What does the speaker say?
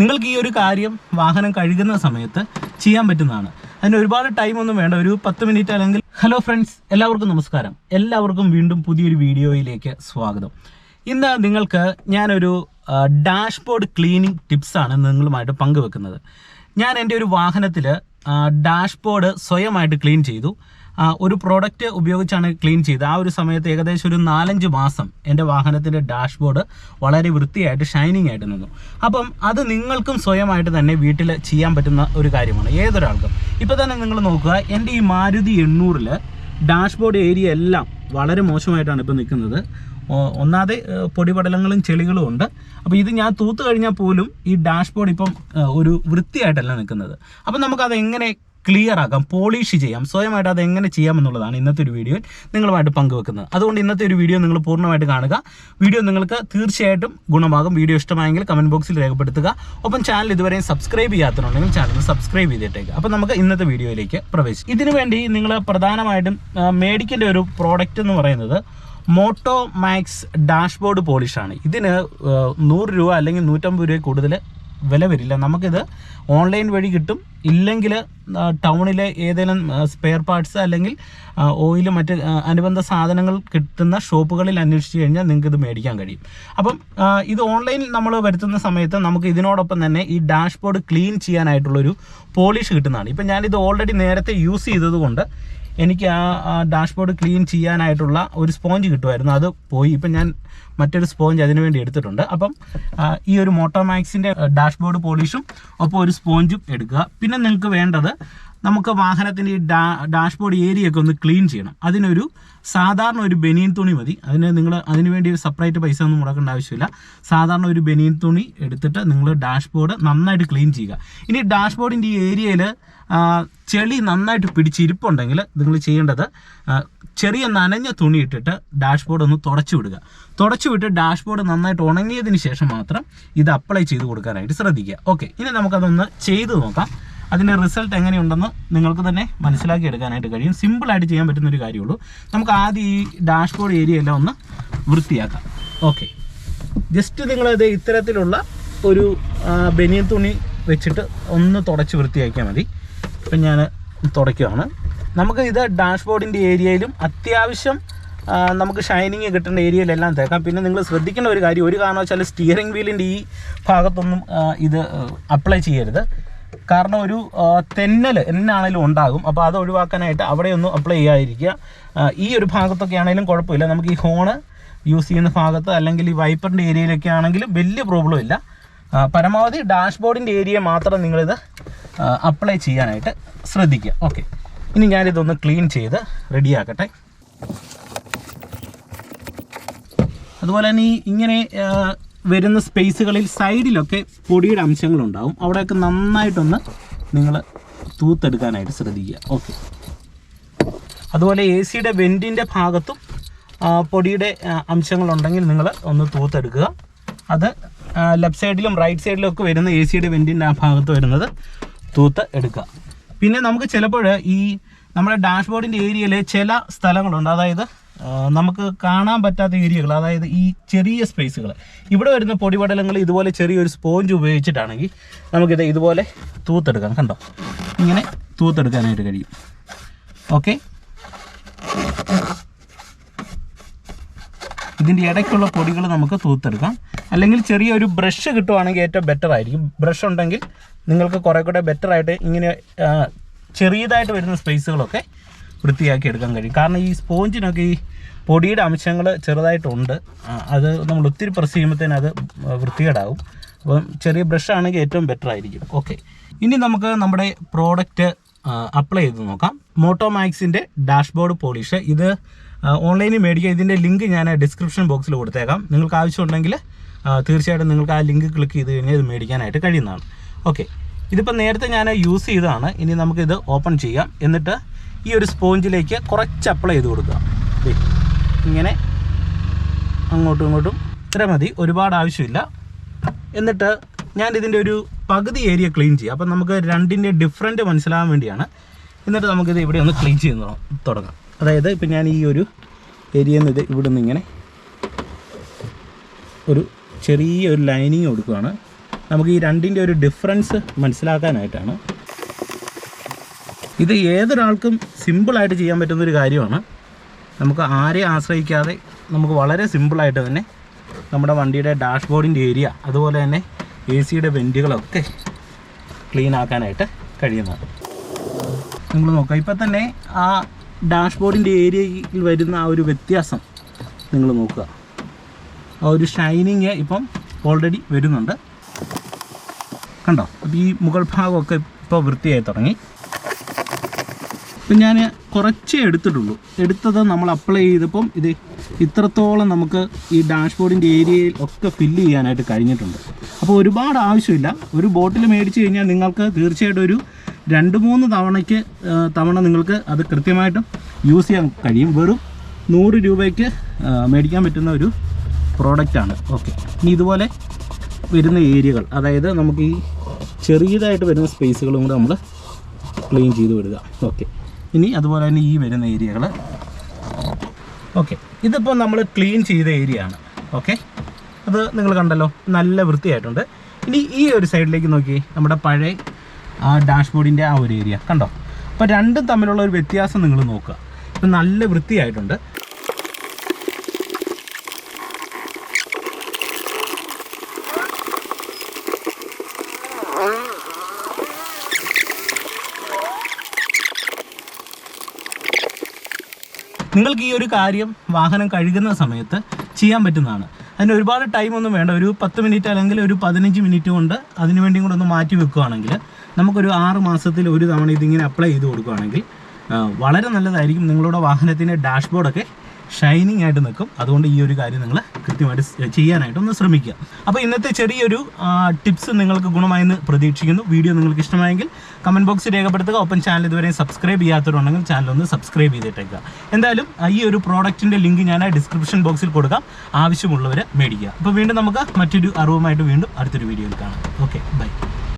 നിങ്ങൾക്ക് ഈ ഒരു കാര്യം വാഹനം കഴുകുന്ന സമയത്ത് ചെയ്യാൻ പറ്റുന്നതാണ്. അതിന് ഒരുപാട് ടൈം ഒന്നും വേണ്ട. ഒരു പത്ത് മിനിറ്റ് അല്ലെങ്കിൽ ഹലോ ഫ്രണ്ട്സ് എല്ലാവർക്കും നമസ്കാരം. എല്ലാവർക്കും വീണ്ടും പുതിയൊരു വീഡിയോയിലേക്ക് സ്വാഗതം. ഇന്ന് നിങ്ങൾക്ക് ഞാനൊരു ഡാഷ്ബോർഡ് ക്ലീനിങ് ടിപ്സാണ് നിങ്ങളുമായിട്ട് പങ്കുവെക്കുന്നത്. ഞാൻ എന്റെ ഒരു വാഹനത്തിൽ ഡാഷ്ബോർഡ് സ്വയമായിട്ട് ക്ലീൻ ചെയ്തു. ഒരു പ്രോഡക്റ്റ് ഉപയോഗിച്ചാണ് ക്ലീൻ ചെയ്തത്. ആ ഒരു സമയത്ത് ഏകദേശം ഒരു നാലഞ്ച് മാസം എന്റെ വാഹനത്തിന്റെ ഡാഷ്ബോർഡ് വളരെ വൃത്തിയായിട്ട് ഷൈനിങ് ആയിട്ട് നിന്നു. അപ്പം അത് നിങ്ങൾക്കും സ്വയമായിട്ട് തന്നെ വീട്ടിൽ ചെയ്യാൻ പറ്റുന്ന ഒരു കാര്യമാണ്. ഏതൊരാൾക്കും. ഇപ്പോൾ തന്നെ നിങ്ങൾ നോക്കുക എന്റെ ഈ മാരുതി എണ്ണൂറിൽ ഡാഷ്ബോർഡ് ഏരിയ എല്ലാം വളരെ മോശമായിട്ടാണ് ഇപ്പോൾ നിൽക്കുന്നത്. ഒന്നാതെ പൊടിപടലങ്ങളും ചെളികളും ഉണ്ട്. അപ്പോൾ ഇത് ഞാൻ തൂത്ത് കഴിഞ്ഞാൽ പോലും ഈ ഡാഷ്ബോർഡ് ഇപ്പം ഒരു വൃത്തിയായിട്ടല്ല നിൽക്കുന്നത്. അപ്പം നമുക്കത് എങ്ങനെ ക്ലിയർ ആക്കാം പോളിഷ് ചെയ്യാം സ്വയമായിട്ട് അത് എങ്ങനെ ചെയ്യാമെന്നുള്ളതാണ് ഇന്നത്തെ ഒരു വീഡിയോയിൽ നിങ്ങളുമായിട്ട് പങ്കുവെക്കുന്നത്. അതുകൊണ്ട് ഇന്നത്തെ ഒരു വീഡിയോ നിങ്ങൾ പൂർണമായിട്ട് കാണുക. വീഡിയോ നിങ്ങൾക്ക് തീർച്ചയായിട്ടും ഗുണമാകും. വീഡിയോ ഇഷ്ടമായെങ്കിൽ കമന്റ് ബോക്സിൽ രേഖപ്പെടുത്തുക. ഒപ്പം ചാനൽ ഇതുവരെയും സബ്സ്ക്രൈബ് ചെയ്യാത്തതുണ്ടെങ്കിൽ ചാനൽ സബ്സ്ക്രൈബ് ചെയ്തിട്ടേക്ക്. അപ്പോൾ നമുക്ക് ഇന്നത്തെ വീഡിയോയിലേക്ക് പ്രവേശിക്കും. ഇതിനുവേണ്ടി നിങ്ങൾ പ്രധാനമായിട്ടും മേടിക്കേണ്ട ഒരു പ്രോഡക്റ്റ് എന്ന് പറയുന്നത് മോട്ടോ മാക്സ് ഡാഷ്ബോർഡ് പോളിഷാണ്. ഇതിന് നൂറ് രൂപ അല്ലെങ്കിൽ നൂറ്റമ്പത് രൂപ കൂടുതൽ വില വരില്ല. നമുക്കിത് ഓൺലൈൻ വഴി കിട്ടും. ഇല്ലെങ്കിൽ ടൗണിലെ ഏതെങ്കിലും സ്പെയർ പാർട്സ് അല്ലെങ്കിൽ ഓയിൽ മറ്റ് അനുബന്ധ സാധനങ്ങൾ കിട്ടുന്ന ഷോപ്പുകളിൽ അന്വേഷിച്ച് കഴിഞ്ഞാൽ നിങ്ങൾക്ക് ഇത് മേടിക്കാൻ കഴിയും. അപ്പം ഇത് ഓൺലൈനിൽ നമ്മൾ വരുത്തുന്ന സമയത്ത് നമുക്ക് ഇതിനോടൊപ്പം തന്നെ ഈ ഡാഷ്ബോർഡ് ക്ലീൻ ചെയ്യാനായിട്ടുള്ളൊരു പോളിഷ് കിട്ടുന്നതാണ്. ഇപ്പം ഞാനിത് ഓൾറെഡി നേരത്തെ യൂസ് ചെയ്തതുകൊണ്ട് എനിക്ക് ആ ഡാഷ് ഡാഷ്ബോർഡ് ക്ലീൻ ചെയ്യാനായിട്ടുള്ള ഒരു സ്പോഞ്ച് കിട്ടുമായിരുന്നു. അത് പോയി. ഇപ്പം ഞാൻ മറ്റൊരു സ്പോഞ്ച് അതിനു വേണ്ടി എടുത്തിട്ടുണ്ട്. അപ്പം ഈ ഒരു മോട്ടോമാക്സിന്റെ ഡാഷ്ബോർഡ് പോളിഷും ഒപ്പം ഒരു സ്പോഞ്ചും എടുക്കുക. പിന്നെ നിങ്ങൾക്ക് വേണ്ടത് നമുക്ക് വാഹനത്തിന്റെ ഈ ഡാ ഡാഷ്ബോർഡ് ഏരിയ ഒക്കെ ഒന്ന് ക്ലീൻ ചെയ്യണം. അതിനൊരു സാധാരണ ഒരു ബനിയൻ തുണി മതി. അതിന് നിങ്ങൾ അതിന് വേണ്ടി സെപ്പറേറ്റ് പൈസ ഒന്നും മുടക്കേണ്ട ആവശ്യമില്ല. സാധാരണ ഒരു ബനിയൻ തുണി എടുത്തിട്ട് നിങ്ങൾ ഡാഷ്ബോർഡ് നന്നായിട്ട് ക്ലീൻ ചെയ്യുക. ഇനി ഡാഷ്ബോർഡിന്റെ ഈ ഏരിയയിൽ ചെളി നന്നായിട്ട് പിടിച്ചിരിപ്പുണ്ടെങ്കിൽ നിങ്ങൾ ചെയ്യേണ്ടത് ചെറിയ നനഞ്ഞ തുണി ഇട്ടിട്ട് ഡാഷ്ബോർഡ് ഒന്ന് തുടച്ചു വിടുക. തുടച്ചു വിട്ട് ഡാഷ്ബോർഡ് നന്നായിട്ട് ഉണങ്ങിയതിന് ശേഷം മാത്രം ഇത് അപ്ലൈ ചെയ്ത് കൊടുക്കാനായിട്ട് ശ്രദ്ധിക്കുക. ഓക്കെ. ഇനി നമുക്കതൊന്ന് ചെയ്ത് നോക്കാം. അതിന്റെ റിസൾട്ട് എങ്ങനെയുണ്ടെന്ന് നിങ്ങൾക്ക് തന്നെ മനസ്സിലാക്കി എടുക്കാനായിട്ട് കഴിയും. സിമ്പിളായിട്ട് ചെയ്യാൻ പറ്റുന്ന ഒരു കാര്യമുള്ളൂ നമുക്ക് ആദ്യം ഈ ഡാഷ്ബോർഡ് ഏരിയ എല്ലാം ഒന്ന് വൃത്തിയാക്കാം. ഓക്കെ ജസ്റ്റ് നിങ്ങളത് ഇത്തരത്തിലുള്ള ഒരു ബനിയൻ തുണി വെച്ചിട്ട് ഒന്ന് തുടച്ച് വൃത്തിയാക്കിയാൽ മതി. ഇപ്പം ഞാൻ തുടയ്ക്കുകയാണ് നമുക്ക് ഇത് ഡാഷ്ബോർഡിന്റെ ഏരിയയിലും അത്യാവശ്യം നമുക്ക് ഷൈനിങ് കിട്ടേണ്ട ഏരിയയിലെല്ലാം തേക്കാം. പിന്നെ നിങ്ങൾ ശ്രദ്ധിക്കേണ്ട ഒരു കാര്യം ഒരു കാരണവശാലും സ്റ്റിയറിംഗ് വീലിന്റെ ഈ ഭാഗത്തൊന്നും ഇത് അപ്ലൈ ചെയ്യരുത്. കാരണം ഒരു തെന്നൽ എന്നാണേലും ഉണ്ടാകും. അപ്പോൾ അത് ഒഴിവാക്കാനായിട്ട് അവിടെയൊന്നും അപ്ലൈ ചെയ്യാതിരിക്കുക. ഈ ഒരു ഭാഗത്തൊക്കെ ആണെങ്കിലും കുഴപ്പമില്ല. നമുക്ക് ഈ ഹോണ് യൂസ് ചെയ്യുന്ന ഭാഗത്ത് അല്ലെങ്കിൽ ഈ വൈപ്പറിന്റെ ഏരിയയിലൊക്കെ ആണെങ്കിലും വലിയ പ്രോബ്ലം ഇല്ല. പരമാവധി ഡാഷ്ബോർഡിന്റെ ഏരിയ മാത്രം നിങ്ങളിത് അപ്ലൈ ചെയ്യാനായിട്ട് ശ്രദ്ധിക്കുക. ഓക്കെ ഇനി ഞാനിതൊന്ന് ക്ലീൻ ചെയ്ത് റെഡിയാക്കട്ടെ അതുപോലെ തന്നെ ഈ ഇങ്ങനെ വരുന്ന സ്പേസുകളിൽ സൈഡിലൊക്കെ പൊടിയുടെ അംശങ്ങളുണ്ടാവും. അവിടെയൊക്കെ നന്നായിട്ടൊന്ന് നിങ്ങൾ തൂത്തെടുക്കാനായിട്ട് ശ്രദ്ധിക്കുക. ഓക്കെ. അതുപോലെ എ സിയുടെ വെന്റിന്റെ ഭാഗത്തും പൊടിയുടെ അംശങ്ങളുണ്ടെങ്കിൽ നിങ്ങൾ ഒന്ന് തൂത്തെടുക്കുക. അത് ലെഫ്റ്റ് സൈഡിലും റൈറ്റ് സൈഡിലും ഒക്കെ വരുന്ന എ സിയുടെ വെന്റിന്റെ ആ ഭാഗത്ത് വരുന്നത് തൂത്ത് എടുക്കുക. പിന്നെ നമുക്ക് ചിലപ്പോൾ ഈ നമ്മുടെ ഡാഷ്ബോർഡിന്റെ ഏരിയയിൽ ചില സ്ഥലങ്ങളുണ്ട്. അതായത് നമുക്ക് കാണാൻ പറ്റാത്ത ഏരിയകൾ അതായത് ഈ ചെറിയ സ്പേസുകൾ ഇവിടെ വരുന്ന പൊടിപടലങ്ങൾ ഇതുപോലെ ചെറിയൊരു സ്പോഞ്ച് ഉപയോഗിച്ചിട്ടാണെങ്കിൽ നമുക്കിത് ഇതുപോലെ തൂത്തെടുക്കാം കണ്ടോ? ഇങ്ങനെ തൂത്തെടുക്കാനായിട്ട് കഴിയും. ഓക്കെ ഇതിന്റെ ഇടയ്ക്കുള്ള പൊടികൾ നമുക്ക് തൂത്തെടുക്കാം. അല്ലെങ്കിൽ ചെറിയൊരു ബ്രഷ് കിട്ടുവാണെങ്കിൽ ഏറ്റവും ബെറ്റർ ആയിരിക്കും. ബ്രഷ് ഉണ്ടെങ്കിൽ നിങ്ങൾക്ക് കുറേ കൂടെ ബെറ്ററായിട്ട് ഇങ്ങനെ ചെറിയതായിട്ട് വരുന്ന സ്പേസുകളൊക്കെ വൃത്തിയാക്കി എടുക്കാൻ കഴിയും. കാരണം ഈ സ്പോഞ്ചിനൊക്കെ ഈ പൊടിയുടെ അംശങ്ങൾ ചെറുതായിട്ടുണ്ട്. അത് നമ്മൾ ഒത്തിരി പ്രസ് ചെയ്യുമ്പോഴത്തേന് അത് വൃത്തികേടാവും. അപ്പം ചെറിയ ബ്രഷ് ആണെങ്കിൽ ഏറ്റവും ബെറ്റർ ആയിരിക്കും. ഓക്കെ ഇനി നമുക്ക് നമ്മുടെ പ്രോഡക്റ്റ് അപ്ലൈ ചെയ്ത് നോക്കാം. മോട്ടോമാക്സിന്റെ ഡാഷ്ബോർഡ് പോളിഷ് ഇത് ഓൺലൈനിൽ മേടിക്കുക ഇതിന്റെ ലിങ്ക് ഞാൻ ഡിസ്ക്രിപ്ഷൻ ബോക്സിൽ കൊടുത്തേക്കാം. നിങ്ങൾക്ക് ആവശ്യമുണ്ടെങ്കിൽ തീർച്ചയായിട്ടും നിങ്ങൾക്ക് ആ ലിങ്ക് ക്ലിക്ക് ചെയ്ത് കഴിഞ്ഞാൽ ഇത് മേടിക്കാനായിട്ട് കഴിയുന്നതാണ്. ഓക്കെ ഇതിപ്പോൾ നേരത്തെ ഞാൻ യൂസ് ചെയ്തതാണ്. ഇനി നമുക്കിത് ഓപ്പൺ ചെയ്യാം. എന്നിട്ട് ഈ ഒരു സ്പോഞ്ചിലേക്ക് കുറച്ച് അപ്ലൈ ചെയ്ത് കൊടുക്കുക. ഇങ്ങനെ അങ്ങോട്ടും ഇങ്ങോട്ടും. ഇത്ര മതി ഒരുപാട് ആവശ്യമില്ല. എന്നിട്ട് ഞാൻ ഇതിന്റെ ഒരു പകുതി ഏരിയ ക്ലീൻ ചെയ്യുക അപ്പം നമുക്ക് രണ്ടിന്റെ ഡിഫറന്റ് മനസ്സിലാകാൻ വേണ്ടിയാണ്. എന്നിട്ട് നമുക്കിത് ഇവിടെ ഒന്ന് ക്ലീൻ ചെയ്ത് തുടങ്ങാം. അതായത് ഇപ്പം ഞാൻ ഈ ഒരു ഏരിയയിൽ നിന്ന് ഇത് ഇവിടെ നിന്ന് ഇങ്ങനെ ഒരു ചെറിയ ഒരു ലൈനിങ് കൊടുക്കുകയാണ്. നമുക്ക് ഈ രണ്ടിന്റെ ഒരു ഡിഫറൻസ് മനസ്സിലാക്കാനായിട്ടാണ് ഇത് ഏതൊരാൾക്കും സിമ്പിളായിട്ട് ചെയ്യാൻ പറ്റുന്ന ഒരു കാര്യമാണ്. നമുക്ക് ആരെ ആശ്രയിക്കാതെ നമുക്ക് വളരെ സിമ്പിളായിട്ട് തന്നെ നമ്മുടെ വണ്ടിയുടെ ഡാഷ്ബോർഡിന്റെ ഏരിയ അതുപോലെ തന്നെ എ സിയുടെ വെന്റുകളൊക്കെ ക്ലീൻ ആക്കാനായിട്ട് കഴിയുന്നതാണ്. നിങ്ങൾ നോക്കുക ഇപ്പം തന്നെ ആ ഡാഷ്ബോർഡിന്റെ ഏരിയയിൽ വരുന്ന ആ ഒരു വ്യത്യാസം നിങ്ങൾ നോക്കുക. ആ ഒരു ഷൈനിങ് ഇപ്പം ഓൾറെഡി വരുന്നുണ്ട്. കണ്ടോ? അപ്പോൾ ഈ മുകൾ ഭാഗമൊക്കെ ഇപ്പോൾ വൃത്തിയായി തുടങ്ങി. ഇപ്പം ഞാൻ കുറച്ചേ എടുത്തിട്ടുള്ളൂ. എടുത്തത് നമ്മൾ അപ്ലൈ ചെയ്തപ്പം ഇത് ഇത്രത്തോളം നമുക്ക് ഈ ഡാഷ്ബോർഡിന്റെ ഏരിയയിൽ ഒക്കെ ഫില്ല് ചെയ്യാനായിട്ട് കഴിഞ്ഞിട്ടുണ്ട്. അപ്പോൾ ഒരുപാട് ആവശ്യമില്ല. ഒരു ബോട്ടിൽ മേടിച്ച് കഴിഞ്ഞാൽ നിങ്ങൾക്ക് തീർച്ചയായിട്ടും ഒരു രണ്ട് മൂന്ന് തവണയ്ക്ക് തവണ നിങ്ങൾക്ക് അത് കൃത്യമായിട്ടും യൂസ് ചെയ്യാൻ കഴിയും. വെറും നൂറ് രൂപയ്ക്ക് മേടിക്കാൻ പറ്റുന്ന ഒരു പ്രോഡക്റ്റാണ് ഓക്കെ ഇനി ഇതുപോലെ വരുന്ന ഏരിയകൾ അതായത് നമുക്ക് ഈ ചെറിയതായിട്ട് വരുന്ന സ്പേസുകളും കൂടെ നമ്മൾ ക്ലീൻ ചെയ്ത് വിടുക. ഓക്കെ ഇനി അതുപോലെ തന്നെ ഈ വരുന്ന ഏരിയകൾ ഓക്കെ ഇതിപ്പോൾ നമ്മൾ ക്ലീൻ ചെയ്ത ഏരിയ ആണ് ഓക്കെ അത് നിങ്ങൾ കണ്ടല്ലോ നല്ല വൃത്തിയായിട്ടുണ്ട്. ഇനി ഈ ഒരു സൈഡിലേക്ക് നോക്കി നമ്മുടെ പഴയ ആ ഡാഷ്ബോർഡിന്റെ ആ ഒരു ഏരിയ കണ്ടോ? അപ്പോൾ രണ്ടും തമ്മിലുള്ള ഒരു വ്യത്യാസം നിങ്ങൾ നോക്കുക. ഇപ്പം നല്ല വൃത്തിയായിട്ടുണ്ട്. നിങ്ങൾക്ക് ഈ ഒരു കാര്യം വാഹനം കഴുകുന്ന സമയത്ത് ചെയ്യാൻ പറ്റുന്നതാണ്. അതിന് ഒരുപാട് ടൈം ഒന്നും വേണ്ട. ഒരു പത്ത് മിനിറ്റ് അല്ലെങ്കിൽ ഒരു പതിനഞ്ച് മിനിറ്റ് കൊണ്ട് അതിന് വേണ്ടിയും കൂടെ ഒന്ന് മാറ്റി വെക്കുകയാണെങ്കിൽ നമുക്കൊരു ആറ് മാസത്തിൽ ഒരു തവണ ഇതിങ്ങനെ അപ്ലൈ ചെയ്ത് കൊടുക്കുകയാണെങ്കിൽ വളരെ നല്ലതായിരിക്കും നിങ്ങളുടെ വാഹനത്തിന്റെ ഡാഷ്ബോർഡൊക്കെ ഷൈനിങ് ആയിട്ട് നിൽക്കും. അതുകൊണ്ട് ഈ ഒരു കാര്യം നിങ്ങൾ കൃത്യമായിട്ട് ചെയ്യാനായിട്ട് ഒന്ന് ശ്രമിക്കുക. അപ്പോൾ ഇന്നത്തെ ചെറിയൊരു ടിപ്സ് നിങ്ങൾക്ക് ഗുണമായെന്ന് പ്രതീക്ഷിക്കുന്നു. വീഡിയോ നിങ്ങൾക്ക് ഇഷ്ടമായെങ്കിൽ കമന്റ് ബോക്സിൽ രേഖപ്പെടുത്തുക. ഒപ്പം ചാനൽ ഇതുവരെ സബ്സ്ക്രൈബ് ചെയ്യാത്തവരുണ്ടെങ്കിൽ ചാനൽ ഒന്ന് സബ്സ്ക്രൈബ് ചെയ്തിട്ടേക്കുക. എന്തായാലും ഈ ഒരു പ്രോഡക്റ്റിന്റെ ലിങ്ക് ഞാൻ ഡിസ്ക്രിപ്ഷൻ ബോക്സിൽ കൊടുക്കാം. ആവശ്യമുള്ളവർ മേടിക്കുക. അപ്പോൾ വീണ്ടും നമുക്ക് മറ്റൊരു അറിവുമായിട്ട് വീണ്ടും അടുത്തൊരു വീഡിയോയിൽ കാണാം. Okay bye